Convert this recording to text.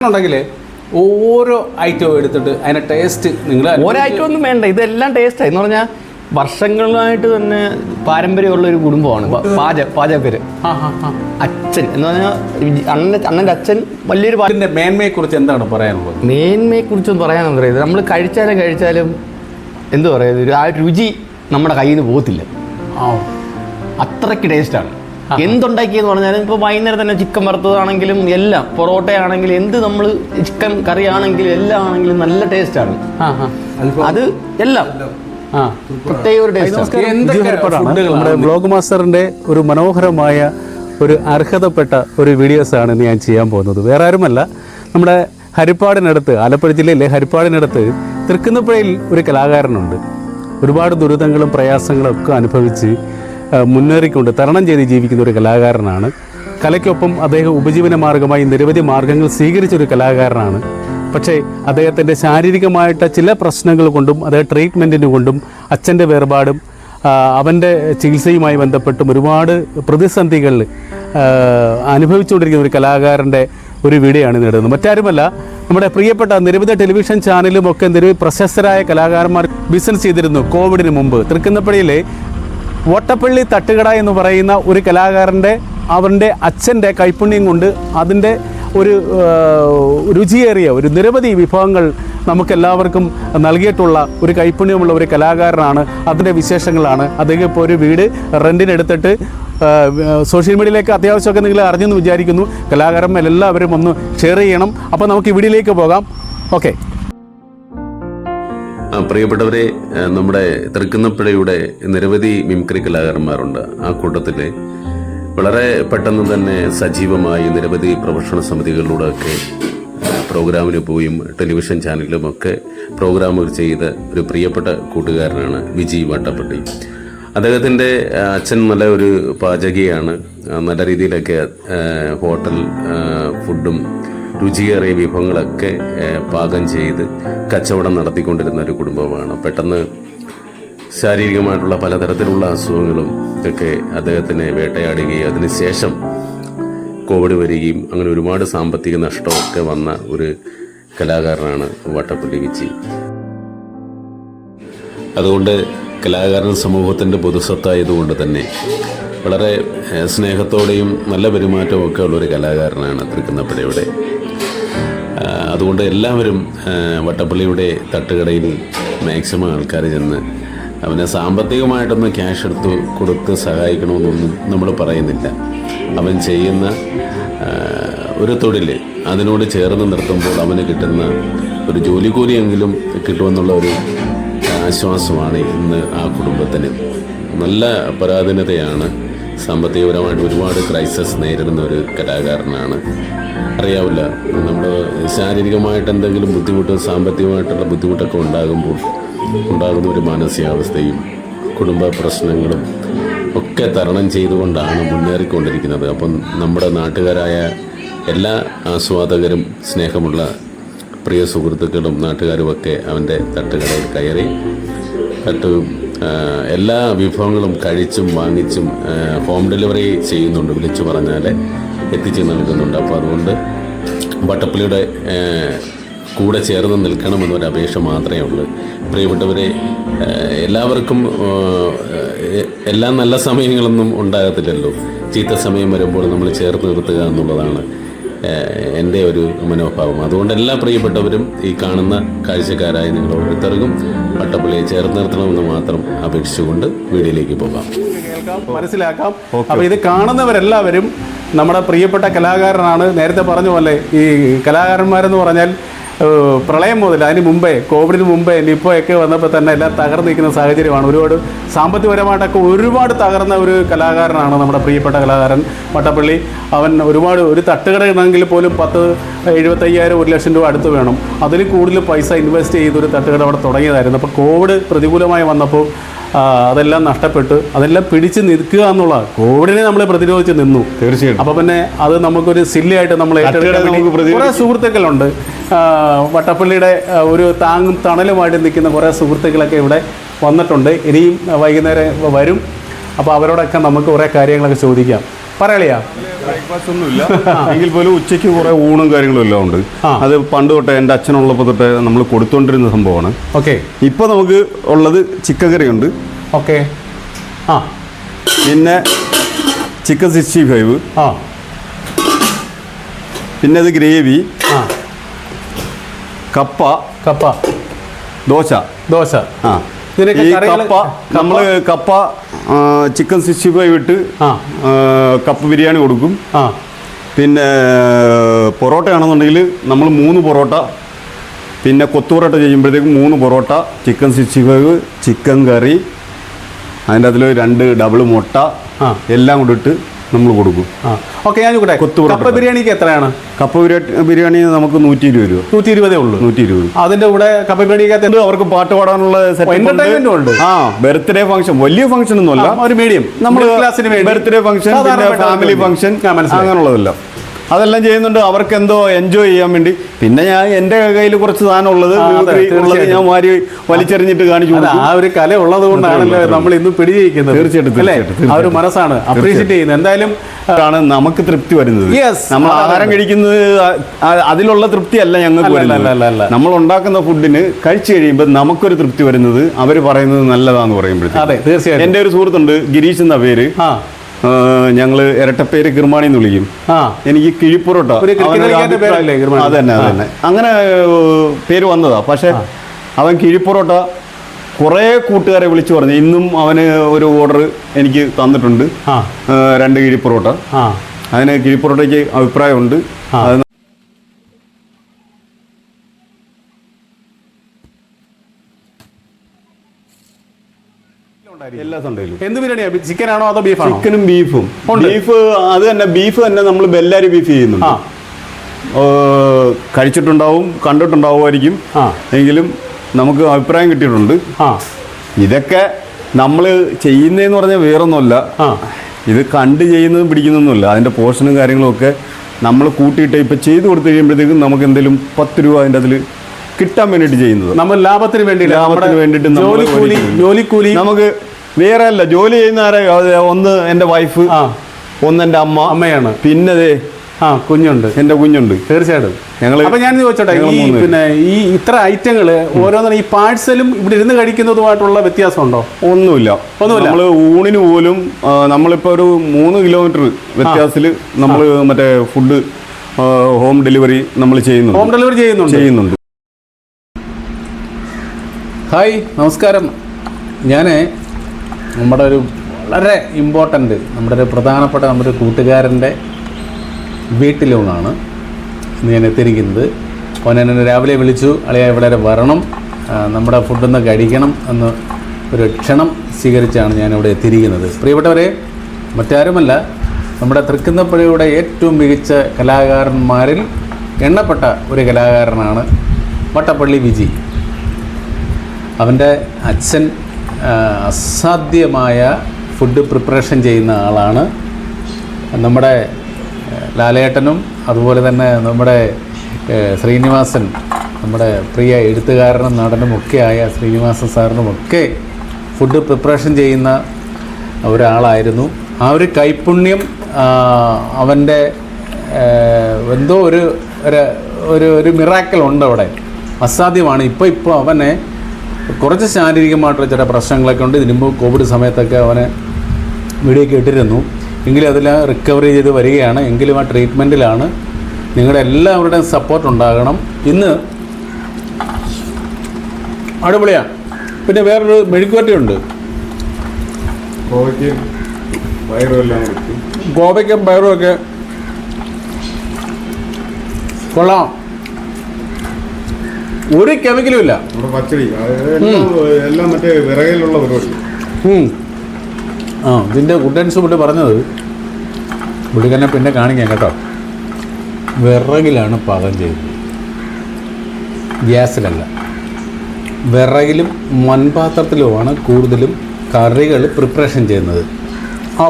ഉണ്ടെങ്കിൽ ഓരോ ഐറ്റവും എടുത്തിട്ട് അതിന് ടേസ്റ്റ് നിങ്ങൾ ഒരാഴ്ച ഒന്നും വേണ്ട. ഇതെല്ലാം ടേസ്റ്റാണ് എന്ന് പറഞ്ഞാൽ വർഷങ്ങളായിട്ട് തന്നെ പാരമ്പര്യമുള്ള ഒരു കുടുംബമാണ് പാച പാചക പാചകര് അച്ഛൻ. എന്ന് പറഞ്ഞാൽ അണ്ണൻ അണ്ണന്റെ അച്ഛൻ വലിയൊരു മേന്മയെ കുറിച്ച് എന്താണ് പറയാനുള്ളത്? മേന്മയെ കുറിച്ച് പറയാനൊന്നും പറയുന്നത് നമ്മൾ കഴിച്ചാലും കഴിച്ചാലും എന്തു പറയുക ഒരു ആ രുചി നമ്മുടെ കയ്യിൽ നിന്ന് പോകത്തില്ല അത്രയ്ക്ക് ടേസ്റ്റാണ് എന്തുണ്ടാക്കിയെന്ന് പറഞ്ഞാൽ ഇപ്പോൾ വൈകുന്നേരം തന്നെ ചിക്കൻ വറുത്തതാണെങ്കിലും എല്ലാം പൊറോട്ടയാണെങ്കിലും എന്ത് നമ്മൾ ചിക്കൻ കറി ആണെങ്കിലും എല്ലാം ആണെങ്കിലും നല്ല ടേസ്റ്റാണ് അത് എല്ലാം. ആ. പ്രത്യേക ഒരു ടേസ്റ്റ് എന്തൊക്കെ നമ്മുടെ ബ്ലോഗ് മാസ്റ്ററിന്റെ ഒരു മനോഹരമായ ഒരു അർഹതപ്പെട്ട ഒരു വീഡിയോസാണ് ഇന്ന് ഞാൻ ചെയ്യാൻ പോകുന്നത്. വേറെ ആരുമല്ല. നമ്മുടെ ഹരിപ്പാടിനടുത്ത് ആലപ്പുഴ ജില്ലയിലെ ഹരിപ്പാടിനടുത്ത് തൃക്കുന്നപ്പുഴയിൽ ഒരു കലാകാരനുണ്ട്. ഒരുപാട് ദുരിതങ്ങളും പ്രയാസങ്ങളും ഒക്കെ അനുഭവിച്ച് മുന്നേറിക്കൊണ്ട് തരണം ചെയ്ത് ജീവിക്കുന്ന ഒരു കലാകാരനാണ്. കലയ്ക്കൊപ്പം അദ്ദേഹം ഉപജീവന മാർഗമായി നിരവധി മാർഗങ്ങൾ സ്വീകരിച്ച ഒരു കലാകാരനാണ്. പക്ഷേ അദ്ദേഹത്തിന്റെ ശാരീരികമായിട്ട് ചില പ്രശ്നങ്ങൾ കൊണ്ടും അദ്ദേഹം ട്രീറ്റ്മെന്റിന് കൊണ്ടും അച്ഛന്റെ വേർപാടും അവന്റെ ചികിത്സയുമായി ബന്ധപ്പെട്ടും ഒരുപാട് പ്രതിസന്ധികൾ അനുഭവിച്ചുകൊണ്ടിരിക്കുന്ന ഒരു കലാകാരന്റെ ഒരു വീഡിയോയാണ് നേടുന്നത് മറ്റാരുമല്ല നമ്മുടെ പ്രിയപ്പെട്ട നിരവധി ടെലിവിഷൻ ചാനലും ഒക്കെ നിരവധി പ്രശസ്തരായ കലാകാരന്മാർ ബിസിനസ് ചെയ്തിരുന്നു കോവിഡിന് മുമ്പ്. തൃക്കുന്നപ്പള്ളിയിലെ വട്ടപ്പള്ളി തട്ടുകട എന്ന് പറയുന്ന ഒരു കലാകാരന്റെ അവന്റെ അച്ഛന്റെ കൈപ്പുണ്യം കൊണ്ട് അതിന്റെ ഒരു രുചിയേറിയ ഒരു നിരവധി വിഭവങ്ങൾ നമുക്കെല്ലാവർക്കും നൽകിയിട്ടുള്ള ഒരു കൈപ്പുണ്യമുള്ള ഒരു കലാകാരനാണ്. അതിന്റെ വിശേഷങ്ങളാണ്. അദ്ദേഹം ഇപ്പോൾ ഒരു വീട് റെന്റിനെടുത്തിട്ട് സോഷ്യൽ മീഡിയയിലേക്ക് അത്യാവശ്യമൊക്കെ നിങ്ങൾ അറിഞ്ഞെന്ന് വിചാരിക്കുന്നു. കലാകാരന്മാരെല്ലാവരും ഒന്ന് ഷെയർ ചെയ്യണം. അപ്പോൾ നമുക്ക് ഈ വീഡിയോയിലേക്ക് പോകാം. ഓക്കെ. പ്രിയപ്പെട്ടവരെ നമ്മുടെ തൃക്കുന്നപ്പുഴയുടെ നിരവധി മിംക്രി കലാകാരന്മാരുണ്ട് ആ കൂട്ടത്തിൽ വളരെ പെട്ടെന്ന് തന്നെ സജീവമായി നിരവധി പ്രൊഫഷണൽ സമിതികളിലൂടെയൊക്കെ പ്രോഗ്രാമിന് പോയും ടെലിവിഷൻ ചാനലിലുമൊക്കെ പ്രോഗ്രാമുകൾ ചെയ്ത ഒരു പ്രിയപ്പെട്ട കൂട്ടുകാരനാണ് വിജി വട്ടപ്പള്ളി അദ്ദേഹത്തിന്റെ അച്ഛൻ നല്ല ഒരു പാചകിയാണ്. നല്ല രീതിയിലൊക്കെ ഹോട്ടൽ ഫുഡും രുചിയേറിയ വിഭവങ്ങളൊക്കെ പാകം ചെയ്ത് കച്ചവടം നടത്തിക്കൊണ്ടിരുന്ന ഒരു കുടുംബമാണ്. പെട്ടെന്ന് ശാരീരികമായിട്ടുള്ള പലതരത്തിലുള്ള അസുഖങ്ങളും ഒക്കെ അദ്ദേഹത്തിനെ വേട്ടയാടുകയും അതിനുശേഷം കോവിഡ് വരികയും അങ്ങനെ ഒരുപാട് സാമ്പത്തിക നഷ്ടമൊക്കെ വന്ന ഒരു കലാകാരനാണ് വട്ടപ്പള്ളി വിജി. അതുകൊണ്ട് കലാകാരൻ സമൂഹത്തിന്റെ പൊതുസ്വത്തായതുകൊണ്ട് തന്നെ വളരെ സ്നേഹത്തോടെയും നല്ല പെരുമാറ്റവും ഒക്കെ ഉള്ളൊരു കലാകാരനാണ് തൃക്കുന്നപ്പുഴയുടെ അതുകൊണ്ട് എല്ലാവരും വട്ടപ്പള്ളിയുടെ തട്ടുകടയിൽ മാക്സിമം ആൾക്കാർ ചെന്ന് അവനെ സാമ്പത്തികമായിട്ടൊന്ന് ക്യാഷ് എടുത്ത് കൊടുത്ത് സഹായിക്കണമെന്നൊന്നും നമ്മൾ പറയുന്നില്ല. അവൻ ചെയ്യുന്ന ഒരു തൊഴിൽ അതിനോട് ചേർന്ന് നിർത്തുമ്പോൾ അവന് കിട്ടുന്ന ഒരു ജോലിക്കൂലിയെങ്കിലും കിട്ടുമെന്നുള്ള ഒരു ആശ്വാസമാണ് ഇന്ന് ആ കുടുംബത്തിന്. നല്ല പരാധീനതയാണ് സാമ്പത്തികപരമായിട്ട് ഒരുപാട് ക്രൈസിസ് നേരിടുന്ന ഒരു കലാകാരനാണ്. അറിയാവില്ല നമ്മൾ ശാരീരികമായിട്ട് എന്തെങ്കിലും ബുദ്ധിമുട്ട് സാമ്പത്തികമായിട്ടുള്ള ബുദ്ധിമുട്ടൊക്കെ ഉണ്ടാകുമ്പോൾ ഉണ്ടാകുന്ന ഒരു മാനസികാവസ്ഥയും കുടുംബ പ്രശ്നങ്ങളും ഒക്കെ തരണം ചെയ്തുകൊണ്ടാണ് മുന്നേറിക്കൊണ്ടിരിക്കുന്നത്. അപ്പം നമ്മുടെ നാട്ടുകാരായ എല്ലാ ആസ്വാദകരും സ്നേഹമുള്ള പ്രിയ സുഹൃത്തുക്കളും നാട്ടുകാരുമൊക്കെ അവന്റെ തട്ടുകടയിൽ കയറി തട്ട് എല്ലാ വിഭവങ്ങളും കഴിച്ചും വാങ്ങിച്ചും ഹോം ഡെലിവറി ചെയ്യുന്നുണ്ട് വിളിച്ചു പറഞ്ഞാൽ എത്തിച്ചു നൽകുന്നുണ്ട്. അപ്പോൾ അതുകൊണ്ട് വട്ടപ്പള്ളിയുടെ കൂടെ ചേർന്ന് നിൽക്കണമെന്നൊരു അപേക്ഷ മാത്രമേ ഉള്ളൂ. പ്രിയപ്പെട്ടവരെ എല്ലാവർക്കും എല്ലാ നല്ല സമയങ്ങളൊന്നും ഉണ്ടാകത്തില്ലല്ലോ. ചീത്ത സമയം വരുമ്പോൾ നമ്മൾ ചേർത്ത് നിർത്തുക എന്നുള്ളതാണ്. എന്റെ ഒരു മനോഭാവം. അതുകൊണ്ട് എല്ലാ പ്രിയപ്പെട്ടവരും ഈ കാണുന്ന കാഴ്ചക്കാരായ നിങ്ങൾ ഓരോരുത്തർക്കും പട്ടപ്പള്ളിയെ ചേർത്ത് നിർത്തണമെന്ന് മാത്രം അപേക്ഷിച്ചുകൊണ്ട് വീഡിയോയിലേക്ക് പോകാം. കേൾക്കാം മനസ്സിലാക്കാം. അപ്പോൾ ഇത് കാണുന്നവരെല്ലാവരും നമ്മുടെ പ്രിയപ്പെട്ട കലാകാരനാണ്. നേരത്തെ പറഞ്ഞ പോലെ ഈ കലാകാരന്മാരെന്ന് പറഞ്ഞാൽ പ്രളയം മുതൽ അതിന് മുമ്പേ കോവിഡിന് മുമ്പേ നിപ്പോയൊക്കെ വന്നപ്പോൾ തന്നെ എല്ലാം തകർന്നു നിൽക്കുന്ന സാഹചര്യമാണ്. ഒരുപാട് സാമ്പത്തികപരമായിട്ടൊക്കെ ഒരുപാട് തകർന്ന ഒരു കലാകാരനാണ് നമ്മുടെ പ്രിയപ്പെട്ട കലാകാരൻ വട്ടപ്പള്ളി അവൻ ഒരുപാട് ഒരു തട്ടുകട ഇടണമെങ്കിൽ പോലും പത്ത് എഴുപത്തയ്യായിരം ഒരു ലക്ഷം രൂപ അടുത്ത് വേണം. അതിൽ കൂടുതൽ പൈസ ഇൻവെസ്റ്റ് ചെയ്ത് ഒരു തട്ടുകട അവിടെ തുടങ്ങിയതായിരുന്നു. അപ്പോൾ കോവിഡ് പ്രതികൂലമായി വന്നപ്പോൾ അതെല്ലാം നഷ്ടപ്പെട്ട്. അതെല്ലാം പിടിച്ച് നിൽക്കുക എന്നുള്ള കോവിഡിനെ നമ്മളെ പ്രതിരോധിച്ച് നിന്നു. തീർച്ചയായിട്ടും. അപ്പോൾ പിന്നെ അത് നമുക്കൊരു സില്ലയായിട്ട് നമ്മൾ കുറേ സുഹൃത്തുക്കളുണ്ട്. വട്ടപ്പള്ളിയുടെ ഒരു താങ്ങും തണലുമായിട്ട് നിൽക്കുന്ന കുറേ സുഹൃത്തുക്കളൊക്കെ ഇവിടെ വന്നിട്ടുണ്ട്. ഇനിയും വൈകുന്നേരം വരും. അപ്പോൾ അവരോടൊക്കെ നമുക്ക് കുറേ കാര്യങ്ങളൊക്കെ ചോദിക്കാം. പറയളിയാ? ബ്രേക്ക്ഫാസ്റ്റ് ഒന്നുമില്ല എങ്കിൽ പോലും ഉച്ചയ്ക്ക് കുറെ ഊണും കാര്യങ്ങളും എല്ലാം ഉണ്ട്. അത് പണ്ട് തൊട്ടേ എന്റെ അച്ഛനുള്ളപ്പോൾ തൊട്ടേ നമ്മൾ കൊടുത്തുകൊണ്ടിരുന്ന സംഭവമാണ്. ഓക്കെ. ഇപ്പോൾ നമുക്ക് ഉള്ളത് ചിക്കൻ കറി ഉണ്ട് ഓക്കെ. ആ. പിന്നെ ചിക്കൻ സിക്സ്റ്റി ഫൈവ്. ആ. പിന്നെ അത് ഗ്രേവി. ആ. കപ്പ. കപ്പ. ദോശ. ദോശ. ആ. ഈ കപ്പ നമ്മൾ കപ്പ ചിക്കൻ സിക്സ്റ്റി ഫൈവ് ഇട്ട് കപ്പ ബിരിയാണി കൊടുക്കും. പിന്നെ പൊറോട്ട ആണെന്നുണ്ടെങ്കിൽ നമ്മൾ മൂന്ന് പൊറോട്ട പിന്നെ കൊത്തു പൊറോട്ട ചെയ്യുമ്പോഴത്തേക്കും മൂന്ന് parotta chicken sixty five chicken curry അതിന്റെ അതിൽ രണ്ട് ഡബിൾ മുട്ട എല്ലാം കൂടി ഇട്ട് നമ്മൾ കൊടുക്കും. ഓക്കെ ഞാൻ കൂടെ കപ്പ ബിരിയാണിക്ക് എത്രയാണ്? കപ്പ ബിരിയാണി നമുക്ക് നൂറ്റി ഇരുപത് രൂപ. നൂറ്റി ഇരുപതേ ഉള്ളൂ. നൂറ്റി ഇരുപത് അതിന്റെ കൂടെ കപ്പ ബിരിയാണിക്ക് ഉണ്ട് അവർക്ക് പാട്ട് പാടാനുള്ള ഉണ്ട്. ആ ബർത്ത്ഡേ ഫംഗ്ഷൻ വലിയ ഫംഗ്ഷൻ ഒന്നും അല്ല ആ, ഒരു മീഡിയം നമ്മൾ. Birthday function family. ഫംഗ്ഷൻ അങ്ങനെയുള്ളതെല്ലാം. അതെല്ലാം ചെയ്യുന്നുണ്ട്. അവർക്ക് എന്തോ എൻജോയ് ചെയ്യാൻ വേണ്ടി. പിന്നെ ഞാൻ എന്റെ കയ്യിൽ കുറച്ച് സാധനം ഉള്ളത് ഉള്ളത് ഞാൻ വാരി വലിച്ചെറിഞ്ഞിട്ട് കാണിച്ചു ആ ഒരു കല ഉള്ളത് കൊണ്ടാണല്ലോ നമ്മൾ ഇന്ന് പിടിയിരിക്കുന്നത് തീർച്ചയായിട്ടും, അല്ലേ? ആ ഒരു മനസ്സാണ്. അപ്രീഷിയേറ്റ് ചെയ്യുന്നത്. എന്തായാലും ആണ് നമുക്ക് തൃപ്തി വരുന്നത്. നമ്മൾ ആഹാരം കഴിക്കുന്നത് അതിലുള്ള തൃപ്തി അല്ല ഞങ്ങൾക്ക് വരുന്നത്. നമ്മൾ ഉണ്ടാക്കുന്ന ഫുഡിന് കഴിച്ചു കഴിയുമ്പോൾ നമുക്കൊരു തൃപ്തി വരുന്നത് അവർ പറയുന്നത് നല്ലതാന്ന് അതെ എന്റെ എന്റെ ഒരു സുഹൃത്തുണ്ട് ഗിരീഷ് എന്ന പേര്. ആ. ഞങ്ങൾ ഇരട്ടപ്പേര് കിർമാണി എന്ന് വിളിക്കും. ആ. എനിക്ക് കിഴിപ്പുറോട്ട? അതന്നെ അതന്നെ. അങ്ങനെ പേര് വന്നതാ. പക്ഷെ അവൻ കിഴിപ്പുറോട്ട കുറേ കൂട്ടുകാരെ വിളിച്ചു പറഞ്ഞു. ഇന്നും അവന് ഒരു ഓർഡർ എനിക്ക് തന്നിട്ടുണ്ട്. രണ്ട് കിഴിപ്പുറോട്ട. അതിന് കിഴിപ്പുറോട്ടയ്ക്ക് അഭിപ്രായമുണ്ട്. അത് എല്ലാ എന്ത് ബിരിയാണിയാ? ചിക്കൻ ആണോ അതോ ബീഫ് ചിക്കനും ബീഫും. ബീഫ് അത് തന്നെ ബീഫ് തന്നെ നമ്മൾ ബെല്ലാരി ബീഫ് ചെയ്യുന്നുണ്ട്. കഴിച്ചിട്ടുണ്ടാവും കണ്ടിട്ടുണ്ടാവുമായിരിക്കും. എങ്കിലും നമുക്ക് അഭിപ്രായം കിട്ടിയിട്ടുണ്ട്. ഇതൊക്കെ നമ്മൾ ചെയ്യുന്നതെന്ന് പറഞ്ഞാൽ വേറൊന്നുമല്ല. ഇത് കണ്ട് ചെയ്യുന്നതും പിടിക്കുന്നൊന്നുമില്ല. അതിന്റെ പോർഷനും കാര്യങ്ങളും ഒക്കെ നമ്മൾ കൂട്ടിയിട്ട് ഇപ്പം ചെയ്ത് കൊടുത്തു കഴിയുമ്പോഴത്തേക്കും നമുക്ക് എന്തെങ്കിലും പത്ത് രൂപ അതിന്റെ അതിൽ കിട്ടാൻ വേണ്ടിയിട്ട് ചെയ്യുന്നത്. നമ്മൾ ലാഭത്തിന് വേണ്ടി ലാഭത്തിന് വേണ്ടിയിട്ട് ജോലിക്കൂലി ജോലിക്കൂലി നമുക്ക് വേറെ അല്ല ജോലി ചെയ്യുന്ന ആരെ ഒന്ന് എന്റെ വൈഫ് ഒന്ന് എന്റെ അമ്മ അമ്മയാണ്. പിന്നെ ആ കുഞ്ഞുണ്ട്. എന്റെ കുഞ്ഞുണ്ട്. തീർച്ചയായിട്ടും. അപ്പൊ ഞാൻ ചോദിച്ചോട്ടെ ഈ. പിന്നെ ഈ ഇത്ര ഐറ്റങ്ങൾ ഓരോന്നും ഈ പാഴ്സലും ഇവിടെ ഇരുന്ന് കഴിക്കുന്നതുമായിട്ടുള്ള വ്യത്യാസമുണ്ടോ? ഒന്നുമില്ല. ഒന്നുമില്ല. നമ്മൾ ഊണിന് പോലും നമ്മളിപ്പോ നമ്മളിപ്പോൾ ഒരു മൂന്ന് കിലോമീറ്റർ വ്യത്യാസത്തിൽ നമ്മൾ മറ്റേ ഫുഡ് ഹോം ഡെലിവറി നമ്മൾ ചെയ്യുന്നു ഹോം ഡെലിവറി ചെയ്യുന്നുണ്ട്. ചെയ്യുന്നുണ്ട്. ഹായ് നമസ്കാരം. ഞാൻ നമ്മുടെ ഒരു വളരെ ഇമ്പോർട്ടന്റ് നമ്മുടെ ഒരു പ്രധാനപ്പെട്ട നമ്മുടെ ഒരു കൂട്ടുകാരന്റെ വീട്ടിലൂണാണ് ഇന്ന് ഞാൻ എത്തിയിരിക്കുന്നത്. അവൻ എന്നെ രാവിലെ വിളിച്ചു അളിയ ഇവിടെ വരെ വരണം? നമ്മുടെ ഫുഡൊന്ന് കഴിക്കണം എന്ന് ഒരു ക്ഷണം സ്വീകരിച്ചാണ് ഞാനിവിടെ എത്തിയിരിക്കുന്നത്. പ്രിയപ്പെട്ടവരെ മറ്റാരുമല്ല നമ്മുടെ തൃക്കുന്നപ്പുഴയുടെ ഏറ്റവും മികച്ച കലാകാരന്മാരിൽ എണ്ണപ്പെട്ട ഒരു കലാകാരനാണ് വട്ടപ്പള്ളി വിജി. അവന്റെ അച്ഛൻ അസാധ്യമായ ഫുഡ് പ്രിപ്പറേഷൻ ചെയ്യുന്ന ആളാണ്. നമ്മുടെ ലാലേട്ടനും അതുപോലെ തന്നെ നമ്മുടെ ശ്രീനിവാസൻ നമ്മുടെ പ്രിയ എഴുത്തുകാരനും നടനും ഒക്കെയായ ശ്രീനിവാസൻ സാറിനുമൊക്കെ ഫുഡ് പ്രിപ്പറേഷൻ ചെയ്യുന്ന ഒരാളായിരുന്നു. ആ ഒരു കൈപുണ്യം അവന്റെ എന്തോ ഒരു- ഒരു ഒരു മിറാക്കൽ ഉണ്ട് അവിടെ. അസാധ്യമാണ്. ഇപ്പോൾ ഇപ്പോൾ അവനെ കുറച്ച് ശാരീരികമായിട്ടുള്ള ചില പ്രശ്നങ്ങളൊക്കെ ഉണ്ട്. ഇതിനു മുമ്പ് കോവിഡ് സമയത്തൊക്കെ അവനെ വീഡിയോ കേട്ടിരുന്നു എങ്കിലും അതിൽ റിക്കവറി ചെയ്ത് വരികയാണ്. എങ്കിലും ആ ട്രീറ്റ്മെന്റിലാണ് നിങ്ങളുടെ എല്ലാവരുടെയും സപ്പോർട്ട് ഉണ്ടാകണം. ഇന്ന് അടിപൊളിയാണ് പിന്നെ വേറൊരു മെഴുക്കുവറ്റയുണ്ട് ഗോവയ്ക്കും പയറും ഒക്കെ. കൊള്ളാം. ഒരു കെമിക്കലും ഇല്ല. പച്ചടി. എല്ലാം മറ്റേ വിറകയിലുള്ള പരിപാടി. ആ ഇതിന്റെ ഗുഡൻസ് പുള്ളി പറഞ്ഞത് പുള്ളിക്കന്നെ പിന്നെ കാണിക്കാം കേട്ടോ. വിറകിലാണ് പാകം ചെയ്യുന്നത് ഗ്യാസിലല്ല. വിറകിലും മൺപാത്രത്തിലുമാണ് കൂടുതലും കറികൾ പ്രിപ്പറേഷൻ ചെയ്യുന്നത്.